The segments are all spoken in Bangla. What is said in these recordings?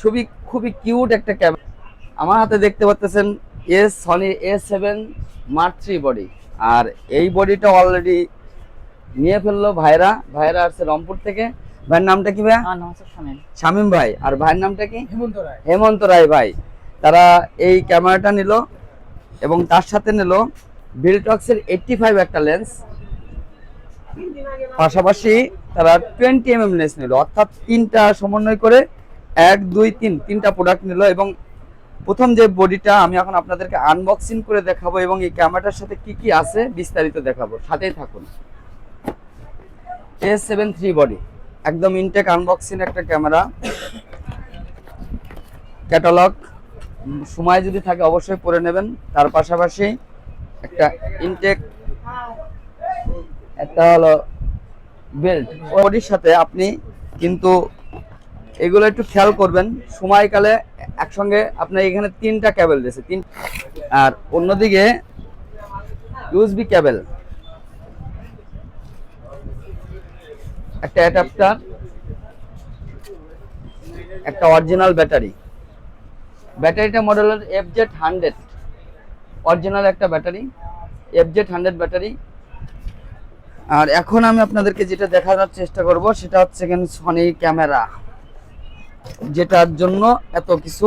খুবই খুবই কিউট একটা ক্যামেরা আমার হাতে দেখতে পাচ্ছেন S Sony S seven mark three body আর এই বডিটা অলরেডি নিয়ে ফেলল ভাইরা। ভাইরা আসছে রংপুর থেকে। ভাইয়ের নামটা কি ভাই আমার নাম হচ্ছে শামীম। শামীম ভাই। আর ভাইয়ের নামটা কি? হেমন্ত রায়। হেমন্ত রায় ভাই। তারা এই ক্যামেরাটা নিল এবং তার সাথে নিল বিলটক্সের এইটটি ফাইভ একটা লেন্স পাশাপাশি তারা টোয়েন্টি এম এম লেন্স নিল। অর্থাৎ তিনটা সমন্বয় করে এক, দুই, তিন, তিনটা প্রোডাক্ট নিল এবং প্রথম যে বডিটা আমি এখন আপনাদেরকে আনবক্সিং করে দেখাবো এবং এই ক্যামেরাটার সাথে কি কি আছে বিস্তারিত দেখাবো। সাথেই থাকুন। এস সেভেন থ্রি বডি একদম ইনটেক আনবক্সিং একটা ক্যামেরা ক্যাটালগ সময় যদি থাকে অবশ্যই পরে নেবেন। তার পাশাপাশি একটা ইনটেক একটা হলো বেল্ট বডির সাথে আপনি কিন্তু এগুলো একটু খেয়াল করবেন। সময়কালে একসঙ্গে আপনার এখানে তিনটা ক্যাবেল দিয়েছে। তিন আর অন্যদিকে ইউএসবি ক্যাবেল একটা অ্যাডাপ্টার একটা অরিজিনাল ব্যাটারি ব্যাটারিটা মডেল হল এফ জেড হান্ড্রেড অরিজিনাল একটা battery F Z hundred battery আর এখন আমি আপনাদেরকে যেটা দেখানোর চেষ্টা করব সেটা হচ্ছে এখানে সনি ক্যামেরা। যেটার জন্য এত কিছু।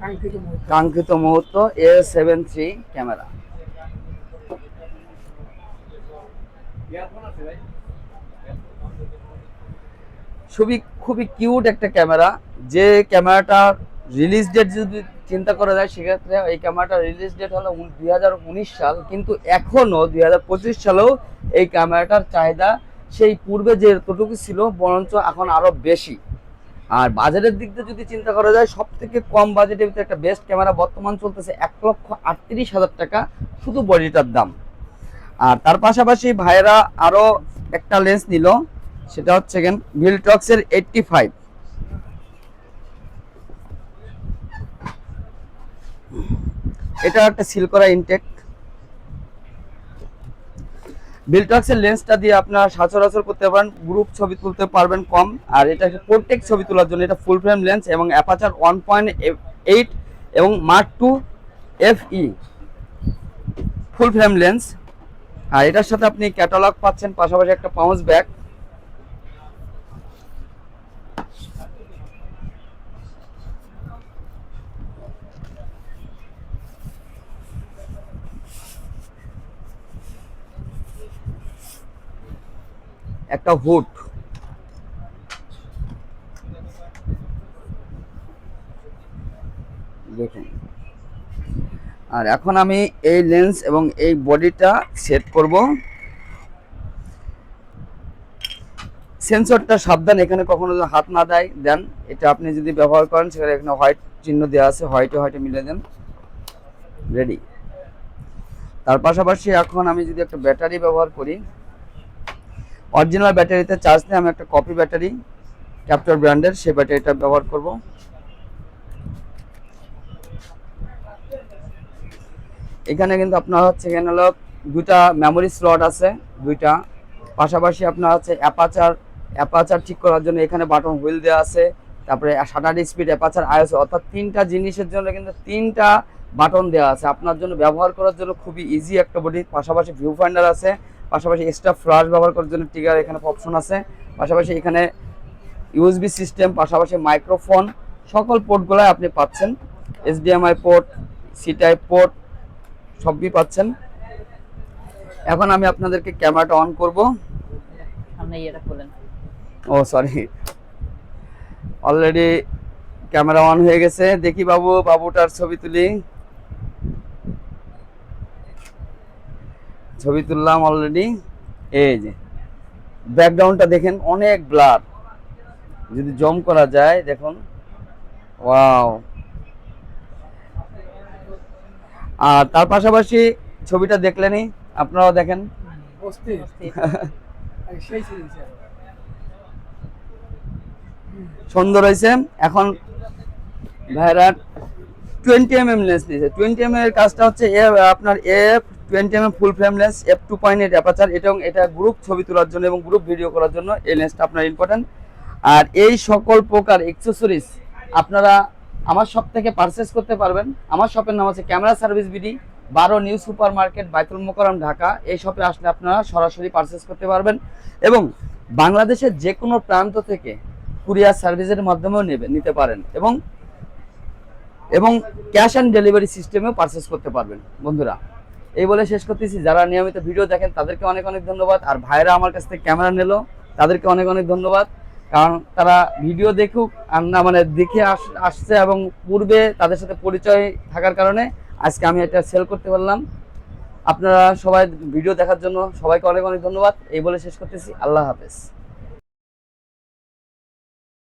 কাঙ্ক্ষিত মুহূর্ত। কাঙ্ক্ষিত মুহূর্ত এ সেভেন থ্রি ক্যামেরা। খুবই খুবই কিউট একটা ক্যামেরা। যে ক্যামেরাটার রিলিজ ডেট যদি চিন্তা করা যায়, সেক্ষেত্রে এই ক্যামেরাটার রিলিজ ডেট হলো দুই হাজার উনিশ সাল। কিন্তু এখনও দুই হাজার পঁচিশ সালেও এই ক্যামেরাটার চাহিদা সেই পূর্বে যে যতটুকু ছিল, বরঞ্চ এখন আরও বেশি। আর বাজারের দিক দিয়ে যদি চিন্তা করা যায় সব থেকে কম বাজেটের ভিতরে একটা বেস্ট ক্যামেরা বর্তমান চলতেছে এক লক্ষ আটত্রিশ হাজার টাকা, শুধু বডিটার দাম। আর তার পাশাপাশি ভাইয়েরা আরও একটা লেন্স নিল, সেটা হচ্ছে ভিলটক্সের এইটটি ফাইভ এটা একটা সিল করা ইনটেক বিলটক্সের লেন্সটা দিয়ে আপনার সচরাচর করতে পারেন গ্রুপ ছবি তুলতে পারবেন কম, আর এটা প্রোটেক্ট ছবি তোলার জন্য এটা ফুল ফ্রেম লেন্স এবং অ্যাপাচার ওয়ান পয়েন্ট এইট এবং mark two F E full frame lens আর এটার সাথে আপনি ক্যাটালগ পাচ্ছেন, পাশাপাশি একটা পাউচ ব্যাগ একটা হুড। দেখুন। আর এখন আমি এই লেন্স এবং এই বডিটা সেট করব। সেন্সরটা সাবধান, এখানে কখনো হাত না দেয়, দেন এটা আপনি যদি ব্যবহার করেন, সেখানে এখানে হোয়াইট চিহ্ন দেওয়া আছে, হোয়াইটে হোয়াইটে মিলে দেন। রেডি। তার পাশাপাশি এখন আমি যদি একটা ব্যাটারি ব্যবহার করি অরিজিনাল ব্যাটারিতে চার্জ নিয়ে আমি একটা কপি ব্যাটারি ক্যাপচার ব্র্যান্ডের সেই ব্যাটারিটা ব্যবহার করব। এখানে কিন্তু আপনার হচ্ছে এখানে হলো দুটা মেমোরি স্লট আছে, দুইটা। পাশাপাশি আপনার হচ্ছে অ্যাপাচার অ্যাপাচার ঠিক করার জন্য এখানে বাটন হুইল দেওয়া আছে। তারপরে শাটার স্পিড অ্যাপাচার আইএস অর্থাৎ তিনটা জিনিসের জন্য কিন্তু তিনটা বাটন দেওয়া আছে। আপনার জন্য ব্যবহার করার জন্য খুবই ইজি একটা বডি পাশাপাশি ভিউ ফাইন্ডার আছে। পাশাপাশি এক্সট্রা ফ্লাশ ব্যবহার করার জন্য টিগার এখানে অপশন আছে। পাশাপাশি এখানে ইউএসবি সিস্টেম পাশাপাশি মাইক্রোফোন সকল পোর্টগুলাই আপনি পাচ্ছেন। HDMI port C type port সবই পাচ্ছেন। এখন আমি আপনাদেরকে ক্যামেরাটা অন করব। সামনে ইয়েটা খোলেন। ও সরি অলরেডি ক্যামেরা অন হয়ে গেছে। দেখি বাবু বাবুটার ছবি তুলি। ছবি তুললাম অলরেডি এই যে ব্যাকগ্রাউন্ডটা দেখেন অনেক ব্লার যদি জম করা যায় দেখুন। ওয়াও আর তার পাশাপাশি ছবিটা দেখলেনই আপনারাও দেখেন। সুন্দর হয়েছে। এখন ভাইরার টোয়েন্টি এম এম লেন্স নিয়েছে। টোয়েন্টি এম এর কাজটা হচ্ছে আপনার F twenty M M full frame lens F two point eight aperture এবং এটা গ্রুপ ছবি তোলার জন্য এবং গ্রুপ ভিডিও করার জন্য এই লেন্সটা আপনার ইম্পর্টেন্ট আর এই সকল প্রকার এক্সেসরিজ আপনারা আমার শপ থেকে পারচেস করতে পারবেন। আমার শপের নাম আছে ক্যামেরা সার্ভিস বিডি বারো new super market Baitul Mukarram Dhaka এই শপে আসলে আপনারা সরাসরি পারচেস করতে পারবেন এবং বাংলাদেশের যে কোনো প্রান্ত থেকে কুরিয়ার সার্ভিসের মাধ্যমেও নেবে, নিতে পারেন এবং এবং ক্যাশ অন ডেলিভারি সিস্টেমেও পারচেস করতে পারবেন। বন্ধুরা এই বলে শেষ করতেছি। যারা নিয়মিত ভিডিও দেখেন, তাদেরকে অনেক অনেক ধন্যবাদ। আর ভাইরা আমার কাছ থেকে ক্যামেরা নিল, তাদেরকে অনেক অনেক ধন্যবাদ। কারণ তারা ভিডিও দেখুক, আর না মানে দেখে আস- আসছে এবং পূর্বে তাদের সাথে পরিচয় থাকার কারণে আজকে আমি এটা সেল করতে পারলাম। আপনারা সবাই ভিডিও দেখার জন্য সবাইকে অনেক অনেক ধন্যবাদ। এই বলে শেষ করতেছি। আল্লাহ হাফেজ।